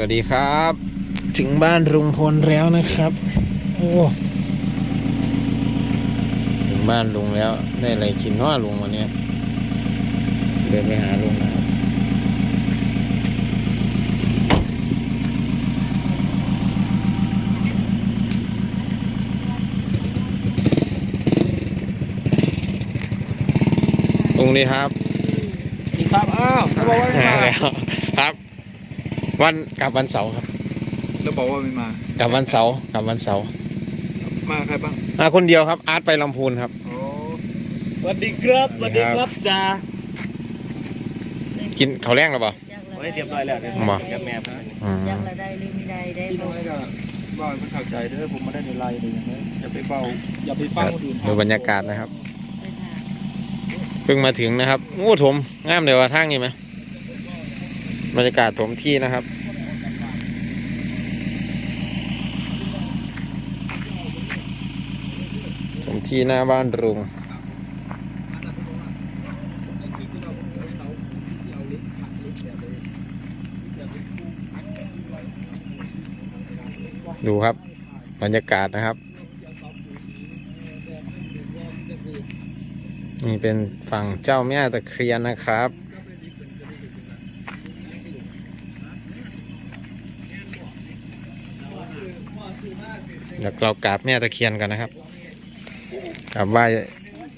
วัสดีครับ ถึงบ้านลุงพลแล้วนะครับ โอ้ถึงบ้านลุงแล้วได้อะไรกินเน้อลุงวันเนี้ยเดินไปหาลุงนะครับลุงดีครับดีครับ อ้าวแล้วบอกว่าไม่มามาแล้วครับ วันกลับวันเสาร์ครับแล้วบอกว่าไม่มากลับวันเสาร์กลับวันเสาร์มาใครบ้างมาคนเดียวครับ อาร์ตไปลำพูนครับโอ้สวัสดีครับสวัสดีครับจ้ากินเขาวแรงหรือเปล่าไว้เรียบร้อยแล้วเนี่ยมากับแม่นะอืมยังละได้หรือไม่ได้ได้พี่บน้ออกยก็บอกมันเข้าใจเด้อผมไม่ได้ในไลน์เลยอย่างนี้อย่าไปเฝ้าอย่าไปฟังคนอื่นดูบรรยากาศนะครับ ไปถามเพิ่งมาถึงนะครับโอ้ถมงามเดี๋ยวว่าทางนี้ไหม บรรยากาศถมที่นะครับ ถมที่หน้าบ้านรุงดูครับ บรรยากาศนะครับ นี่เป็นฝั่งเจ้าแม่ตะเคียนนะครับ เดี๋ยวเรากราบแม่ตะเคียนกันนะครับกราบไหว้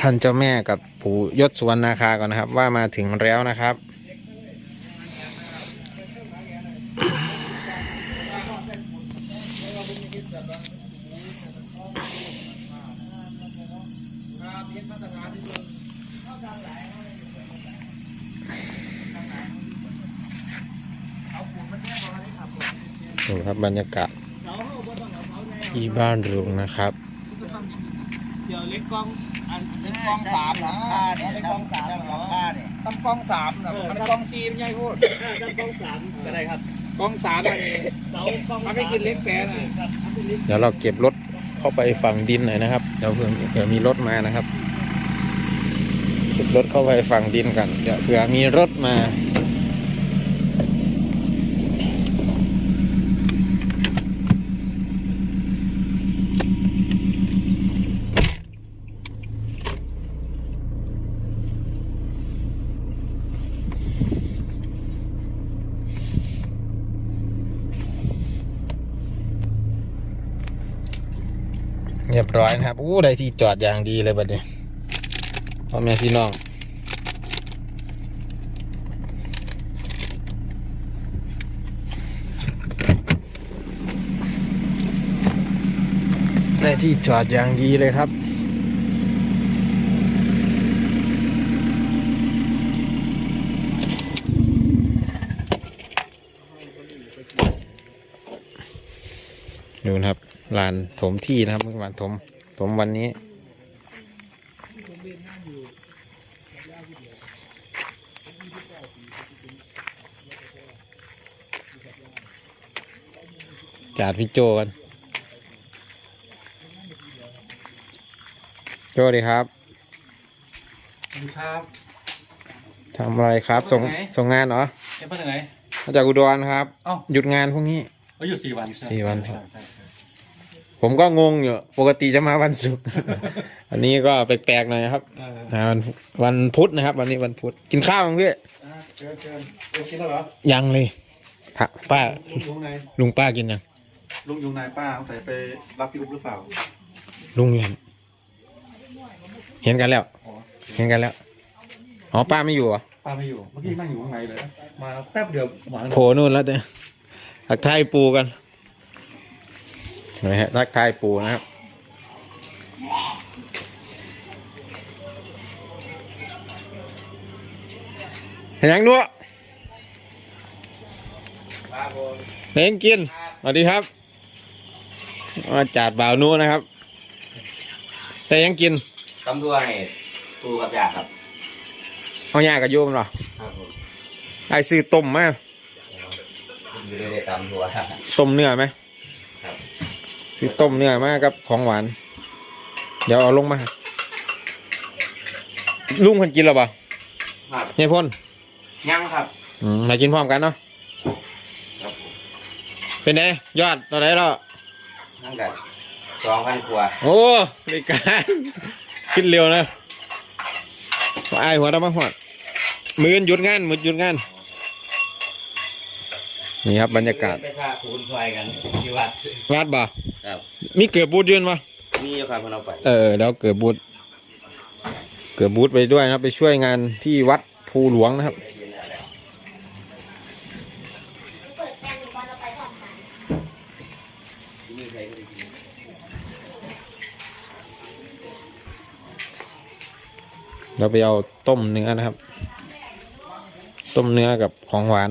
ท่านเจ้าแม่กับปู่ยศสวรรณนาคาก่อนนะครับ ว่ามาถึงแล้วนะครับดูครับบรรยากาศ ที่บ้านรุงนะครับ เดี๋ยวเล็กกล้องอันเล็กกล้องสามนะเล็กกล้องสามเหรอตั้งกล้องสามนะมันกล้องซีมันใหญ่พูดตั้งกล้องสามอะไรครับกล้องสามมันนี่มันไม่กินเล็กแปรนะเดี๋ยวเราเก็บรถเข้าไปฝั่งดินหน่อยนะครับเดี๋ยวเผื่อเผื่อมีรถมานะครับเก็บรถเข้าไปฝั่งดินกันเดี๋ยวเผื่อมีรถมา เรียบร้อยนะครับอู้ได้ที่จอดอย่างดีเลยบัดนี้พ่อแม่พี่น้องได้ที่จอดอย่างดีเลยครับดูนะครับ ลานถมที่นะครับเมื่อวานถมถมวันนี้ จาดพี่โจกัน โจดีครับครับทำอะไรครับ ส่งไปไหนส่งงานเหรอจะไปถึงไหนมาจากอุดรครับ เอ้า หยุดงานพวกนี้เขาอยู่สี่วันสี่วันครับ ผมก็งงอยู่ ปกติจะมาวันศุกร์ อันนี้ก็แปลกๆหน่อยครับเอออ่าวันวันพุธนะครับ วันนี้วันพุธกินข้าวมั้งพี่เชิญเชิญเชิญกินแล้วเหรอยังเลยพระป้า ลุงอยู่ไหนลุงป้ากินยัง ลุงอยู่ไหนป้าสงสัยไปรับพี่อุ๊บหรือเปล่าลุงเห็นเห็นกันแล้ว อ๋อเห็นกันแล้ว อ๋อป้าไม่อยู่เหรอป้าไม่อยู่เมื่อกี้นั่งอยู่ข้างในเลยมาแป๊บเดียวหวานโผล่นู่นแล้วเต้ทักทายปูกันเห็ นไหมฮะทักทายปูนะครับเห็นยังด้วยเห็นกินสวัสดีครับมาจัดบ่าวนู้นะครับ แต่ยังกินตำด้วยปูกับยาครับเอาหยากับโยมเหรอครับผมไอ้ซื้อต้มมาอยู่ในตำตัวต้มเนื้อไหมครับ ซื้อต้มเนื้อมากับของหวาน เดี๋ยวเอาลงมา ลุงคนกินหรอเปล่าครับเนี่ยพ่นยังครับอืมมากินพร้อมกันเนาะครับผมเป็นไงยอดตัวไหนแล้วนั่งกันสองพันกว่าโอ้รายการขึ้นเร็วนะไอายหัวดำมาหอดมือหยุดงานมือหยุดงาน นี่ครับบรรยากาศไปซาคูณซอยกันที่วัดวัดบ่ครับ มีเกือบบูธยืนปะมีอยู่ครับพนเอาไป เออแล้วเกือบบูธเกือบบูธไปด้วยนะครับ ไปช่วยงานที่วัดภูหลวงนะครับมีใครก็ได้กินเราไปเอาต้มเนื้อนะครับ ต้มเนื้อกับของหวาน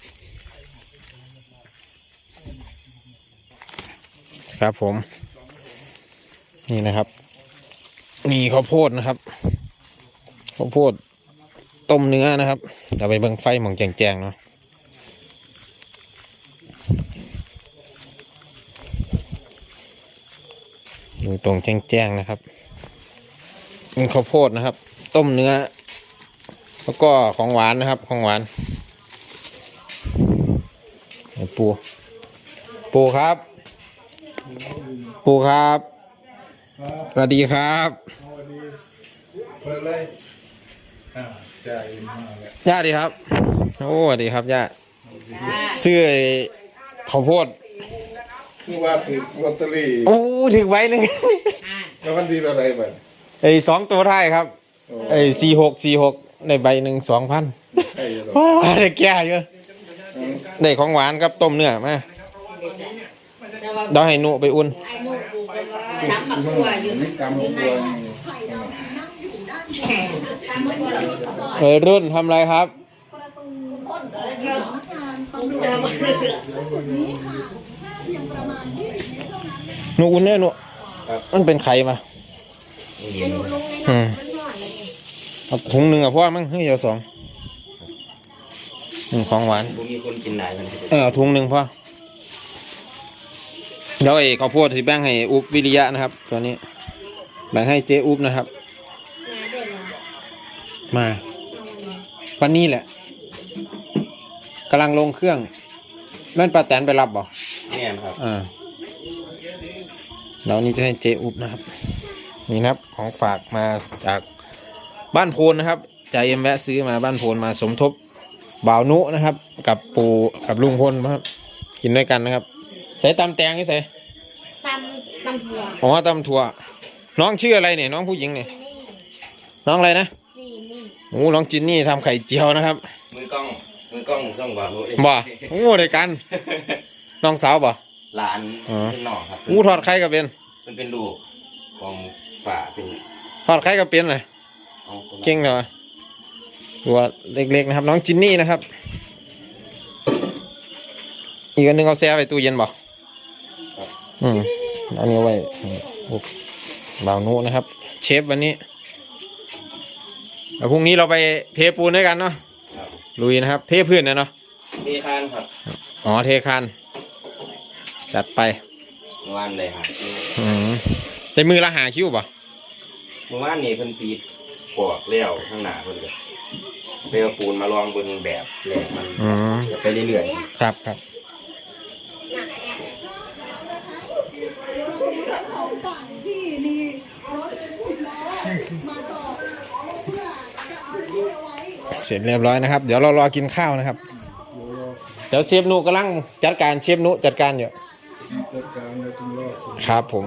ครับผม นี่นะครับ นี่ข้าวโพดนะครับข้าวโพดต้มเนื้อนะครับจะไปเบิ่งไฟหมองแจงๆเนาะอยู่ตรงแจ้งๆนะครับเป็นข้าวโพดนะครับ ต้มเนื้อ แล้วก็ของหวานนะครับ ของหวานปูปูครับ ปูครับสวัสดีครับเปิดเลยอ่าใจมากเลยย่าดีครับ โอ้สวัสดีครับย่าซื้อไอ้ข้าวโพดคือว่าถือลอตเตอรี่โอ้ถึงไว้หนึ่งแล้ววันที่อะไรบ้างไอ้สองตัวท้ายครับไอ้สี่หกสี่หกในใบหนึ่งสองพันใช่หรอว้าวได้แก่เยอะได้ของหวานครับต้มเนื้อมา เดี๋ยวให้หนุไปอุ่น ไอ้หนูกูก็ว่าทำมาตัวอยู่นี่กรรมของตัวทำมาตัวแล้วเออรุ่นทำอะไรครับหนูอุ่นเนี่ยหนูมันเป็นไข่มาอืมเอาถุงหนึ่งอะพ่อมั้งให้เดียวสองอืมของหวานผมมีคนกินไหนมันเออเอาถุงหนึ่งพ่อ เดี๋ยวไอ้ข้าวโพดที่แบ่งให้อุบวิริยะนะครับตัวนี้แบ่งให้เจ๊อุบนะครับ มาวันนี้แหละกำลังลงเครื่องแม่นป้าแตนไปรับบ่เนี่ยครับอ่าแล้วนี้จะให้เจอุบนะครับ นี่นะครับของฝากมาจากบ้านโพนนะครับจ่าเอ็มแวะซื้อมาบ้านโพนมาสมทบบ่าวนุนะครับ กับปู่กับลุงพลนะครับ กินด้วยกันนะครับ ใส่ตำแตงนี่ใส่ตำตำถั่วอ๋อตำถั่ว น้องชื่ออะไรเนี่ยน้องผู้หญิงเนี่ยน้องอะไรนะสี่นี่โอ้น้องจินนี่ทำไข่เจียวนะครับมือกล้อง มือกล้องส่องบาโลเองบ่โอ้ได้กัน น้องสาวบ่ หลานอ๋อ เป็นน้องครับอู้ทอดไข่ก็เป็นมันเป็นลูกของฝ่าเป็นทอดไข่ก็เป็นเลยเอาคนละเก่งเลยวะตัวเล็กๆนะครับ น้องจินนี่นะครับ อีกอันหนึงเอาแช่ไว้ตู้เย็นบ่อื มเอานี้ไว้พวกบ่าวนุนะครับ เชฟวันนี้แล้วพรุ่งนี้เราไปเทปูนด้วยกันเนาะครับลุยนะครับ เทพื้นนะเนาะเทคานครับอ๋อเทคานจัดไปเมื่อวานเลยครับอืมในมือละหาคิ้วป่ะเมื่อวานนี่เพิ่นปีดปอกเลี้ยวข้างหน้าเพิ่นเลยเลี้ยวปูนมาลองบนแบบแหลกมันอืมจะไปเรื่อยครับครับ เสร็จเรียบร้อยนะครับ เดี๋ยวเรารอกินข้าวนะครับ เดี๋ยวเชฟนุกำลังจัดการเชฟนุจัดการอยู่จัดการเลยทุกรอบครับผม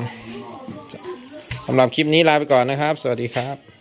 สำหรับคลิปนี้ลาไปก่อนนะครับ สวัสดีครับ